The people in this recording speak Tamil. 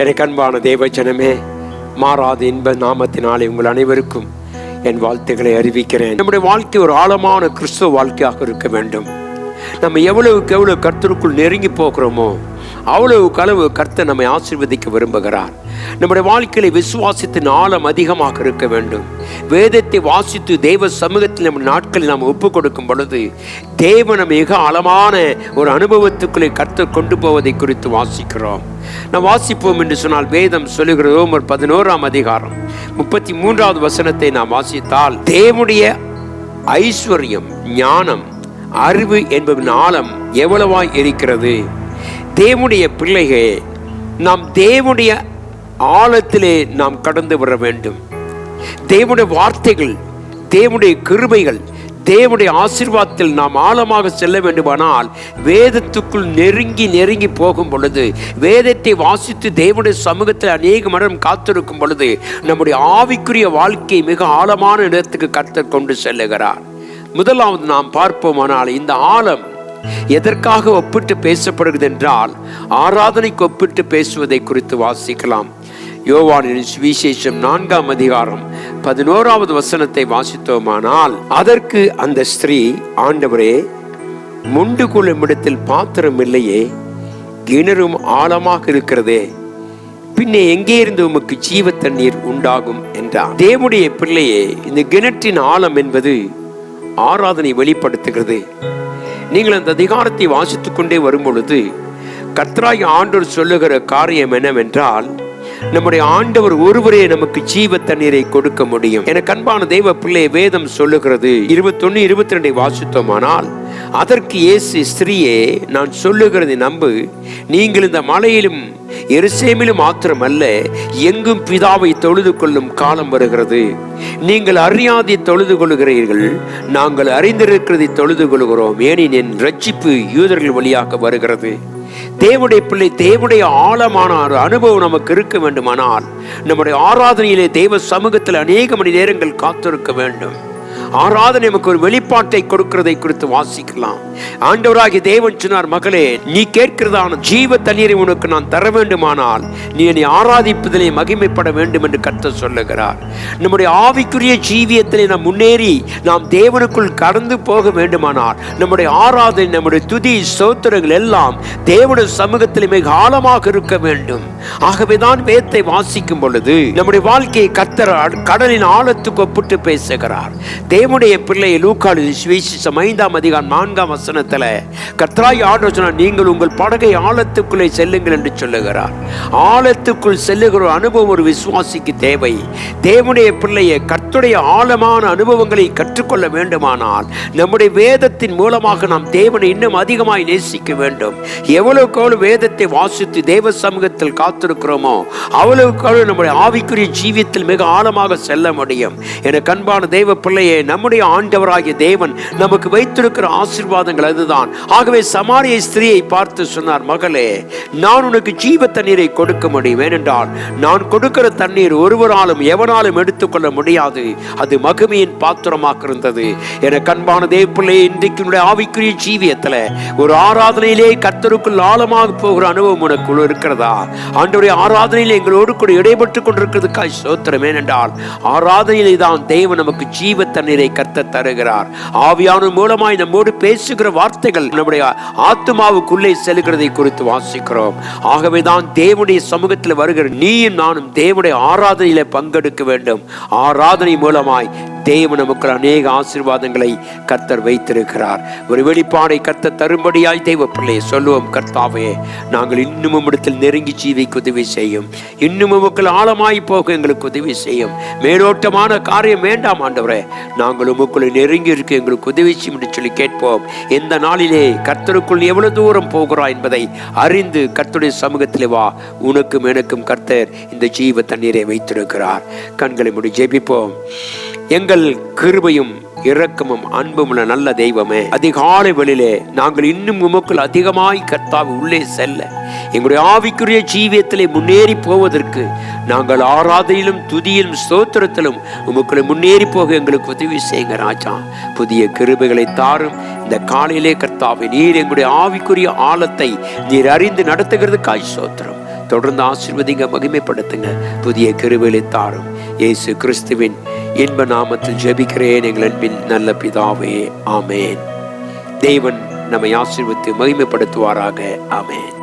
எனக்கு அன்பான தேவச்சனமே மாறாத இன்ப நாமத்தினாலே உங்கள் அனைவருக்கும் என் வாழ்த்துக்களை அறிவிக்கிறேன். நம்முடைய வாழ்க்கை ஒரு ஆழமான கிறிஸ்துவ வாழ்க்கையாக இருக்க வேண்டும். நம்ம எவ்வளவுக்கு எவ்வளவு கர்த்தருக்குள் நெருங்கி போகிறோமோ அவ்வளவு களவு கர்த்தர் நம்மை ஆசீர்வதிக்க விரும்புகிறார். நம்முடைய வாழ்க்கையில விசுவாசத்தின் ஆழம் அதிகமாக இருக்க வேண்டும். வேதத்தை வாசித்து தெய்வ சமூகத்தில் நம்ம நாட்களில் நாம் ஒப்பு கொடுக்கும் பொழுது தேவன மிக ஆழமான ஒரு அனுபவத்துக்குள்ளே கற்று கொண்டு போவதை குறித்து வாசிக்கிறோம். நாம் வாசிப்போம் என்று சொன்னால் வேதம் சொல்லுகிற ரோமர் பதினோராம் அதிகாரம் முப்பத்தி மூன்றாவது வசனத்தை நாம் வாசித்தால் தேவனுடைய ஐஸ்வர்யம் ஞானம் அறிவு என்பவன் ஆழம் எவ்வளவாய் இருக்கிறது? தேவனுடைய பிள்ளைகள் நாம் தேவனுடைய ஆழத்திலே நாம் கடந்து வர வேண்டும். தேவனுடைய வார்த்தைகள் தேவனுடைய கிருபைகள் தேவனுடைய ஆசீர்வாதத்தில் நாம் ஆழமாக செல்ல வேண்டுமானால் வேதத்துக்குள் நெருங்கி நெருங்கி போகும் பொழுது வேதத்தை வாசித்து தேவனுடைய சமூகத்தில் அநேக மரம் காத்திருக்கும் பொழுது நம்முடைய ஆவிக்குரிய வாழ்க்கையை மிக ஆழமான இடத்துக்கு கர்த்தர் கொண்டு செல்லுகிறார். முதலாவது நாம் பார்ப்போமானால் இந்த ஆழம் எதற்காக ஒப்பிட்டு பேசப்படுகிறது என்றால் ஆராதனைக்கு ஒப்பிட்டு பேசுவதை குறித்து வாசிக்கலாம். யோவானின் சுவிசேஷம் நான்காம் அதிகாரம் பதினோராவது வசனத்தை வாசித்தோமானால் அதற்கு அந்த ஸ்திரீ ஆண்டவரே முண்டு கொள்ளும் இடத்தில் பாத்திரம் இல்லையே கிணறும் ஆழமாக இருக்கிறதே பின்னே எங்கே இருந்து உமக்கு ஜீவ தண்ணீர் உண்டாகும்? என்றார் தேவனுடைய பிள்ளையே இந்த கிணற்றின் ஆழம் என்பது ஆராதனை வெளிப்படுத்துகிறது. நீங்கள் அந்த அதிகாரத்தை வாசித்துக்கொண்டே வரும் பொழுது கத்ராய் ஆண்டோர் சொல்லுகிற காரியம் என்னவென்றால் நம்முடைய ஆண்டவர் ஒருவரே நமக்கு ஜீவ தண்ணீரை கொடுக்க முடியும். என கண்பான தெய்வ பிள்ளை வேதம் சொல்லுகிறது. இருபத்தொன்னு இருபத்தி ரெண்டை வாசித்தோமானால் அதற்கு இயேசு ஸ்திரீயே நான் சொல்லுகிறதை நம்பு. நீங்கள் இந்த மலையிலும் எருசேமிலும் மாத்திரமல்ல எங்கும் பிதாவை தொழுது கொள்ளும் காலம் வருகிறது. நீங்கள் அறியாதை தொழுது கொள்கிறீர்கள் நாங்கள் அறிந்திருக்கிறதை தொழுது கொள்கிறோம் ஏனின் என் ரட்சிப்பு யூதர்கள் வழியாக வருகிறது. தேவனுடைய பிள்ளை தேவனுடைய ஆழமான ஒரு அனுபவம் நமக்கு இருக்க வேண்டுமானால் நம்முடைய ஆராதனையிலே தெய்வ சமூகத்தில் அநேக மணி நேரங்கள் காத்திருக்க வேண்டும். ஆராதனை நமக்கு ஒரு வெளி வெளிப்பாட்டை கொடுக்கிறதை குறித்து வாசிக்கலாம். ஆண்டவராகி தேவன் சொன்னார் மகளே நீ கேட்கிறதான ஜீவ தண்ணீரை உனக்கு நான் தர வேண்டுமானால் நீ என்னை ஆராதிப்பதிலே மகிமைப்பட வேண்டும் என்று கர்த்தர் சொல்லுகிறார். நம்முடைய ஆவிக்குரிய ஜீவியத்திலே நாம் முன்னேறி நாம் தேவனுக்குள் கடந்து போக வேண்டுமானால் நம்முடைய ஆராதனை நம்முடைய துதி சோத்திரங்கள் எல்லாம் தேவனுடைய சமூகத்தில் மிக ஆழமாக இருக்க வேண்டும். ஆகவேதான் வேத்தை வாசிக்கும் பொழுது நம்முடைய வாழ்க்கையை கர்த்தர் கடலின் ஆழத்துக்கு ஒப்பிட்டு பேசுகிறார். தேவனுடைய பிள்ளை லூக்காடு சுவிசேஷம் ஐந்தாம் அதிகாரம் நான்காம் வசனத்தில் கர்த்தராய் ஆண்டு சொன்னால் நீங்கள் உங்கள் படகை ஆழத்துக்குள்ளே செல்லுங்கள் என்று சொல்லுகிறார். ஆழத்துக்குள் செல்லுகிற ஒரு அனுபவம் ஒரு விசுவாசிக்கு தேவை. தேவனுடைய பிள்ளையை கர்த்துடைய ஆழமான அனுபவங்களை கற்றுக்கொள்ள வேண்டுமானால் நம்முடைய வேதத்தின் மூலமாக நாம் தேவனை இன்னும் அதிகமாய் நேசிக்க வேண்டும். எவ்வளவுக்கு எவ்வளவு வேதத்தை வாசித்து தேவ சமூகத்தில் காத்திருக்கிறோமோ அவ்வளவுக்கு அவ்வளவு நம்முடைய ஆவிக்குரிய ஜீவியத்தில் மிக ஆழமாக செல்ல முடியும். என கண்பான தெய்வ பிள்ளையை நம்முடைய ஆண்டவராகிய தேவன் நமக்கு வைத்திருக்கிற ஆசீர்வாதங்கள் அதுதான். ஆகவே சமாரிய ஸ்திரியை பார்த்து சொன்னார் மகளே நான் உனக்கு ஜீவ தண்ணீரை கொடுக்க முடியும். ஏனென்றால் நான் கொடுக்கிற தண்ணீர் ஒருவராலும் எவனாலும் எடுத்துக்கொள்ள முடியாது. அது மகிமையின் பாத்திரமாக இருந்தது. என கண்பான தேவப்பிள்ளை இன்றைக்கு ஆவிக்குரிய ஜீவியத்தில் ஒரு ஆராதனையிலே கர்த்தருக்குள் ஆழமாக போகிற அனுபவம் உனக்குள் இருக்கிறதா? ஆண்டவருடைய ஆராதனையில் எங்களோடு கூட இடைபெற்றுக் கொண்டிருக்கிறதுக்காய் சோத்திரம் ஏனென்றால் ஆராதனையிலே தான் தேவன் நமக்கு ஜீவ தண்ணீரை கத்த தருகிறார். ஆவியான மூலமாய் நம்மோடு பேசுகிற வார்த்தைகள் நம்முடைய ஆத்மாவுக்குள்ளே செல்கிறதை குறித்து வாசிக்கிறோம். ஆகவே தான் தேவனுடைய சமூகத்தில் வருகிற நீயும் நானும் தேவனுடைய ஆராதனையில பங்கெடுக்க வேண்டும். ஆராதனை மூலமாய் தேவன் நமக்கு அநேக ஆசீர்வாதங்களை கர்த்தர் வைத்திருக்கிறார். ஒரு வெளிப்பாடை கர்த்தர் தரும்படியாய் தெய்வ பிள்ளையை சொல்லுவோம் கர்த்தாவே நாங்கள் இன்னும் இடத்தில் நெருங்கி ஜீவிக்கு உதவி செய்யும். இன்னும் உமக்குள் ஆழமாய் போக எங்களுக்கு உதவி செய்யும். மேலோட்டமான காரியம் வேண்டாம் ஆண்டவரே. நாங்கள் உமக்குள்ள நெருங்கி இருக்க எங்களுக்கு உதவி செய்யும் என்று சொல்லி கேட்போம். எந்த நாளிலே கர்த்தருக்குள் எவ்வளவு தூரம் போகிறாய் என்பதை அறிந்து கர்த்தருடைய சமூகத்திலே வா. உனக்கும் எனக்கும் கர்த்தர் இந்த ஜீவ தண்ணீரை வைத்திருக்கிறார். கண்களை முடி ஜெபிப்போம். எங்கள் கிருபையும் இரக்கமும் அன்பும் உள்ள நல்ல தெய்வமே அதிகாலை வெளியிலே நாங்கள் இன்னும் உமக்குள் அதிகமாய் கர்த்தாவை உள்ளே செல்ல எங்களுடைய ஆவிக்குரிய ஜீவியத்திலே முன்னேறி போவதற்கு நாங்கள் ஆராதனையிலும் துதியிலும் ஸ்தோத்திரத்திலும் உமக்குள்ள முன்னேறி போக எங்களுக்கு உதவி செய்யுங்க ராஜா. புதிய கிருபைகளை தாரும் இந்த காலையிலே கர்த்தாவை நீர் எங்களுடைய ஆவிக்குரிய ஆழத்தை நீர் அறிந்து நடத்துகிறதுக்காய் சோத்திரம் தொடர்ந்து ஆசீர்வதிங்க மகிமைப்படுத்துங்க புதிய கிருபைகளை தாரும். இயேசு கிறிஸ்துவின் இன்ப நாமத்தில் ஜெபிக்கிறேன் எங்கள் அன்பின் நல்ல பிதாவே. ஆமேன். தேவன் நம்மை ஆசீர்வத்து மகிமைப்படுத்துவாராக. ஆமேன்.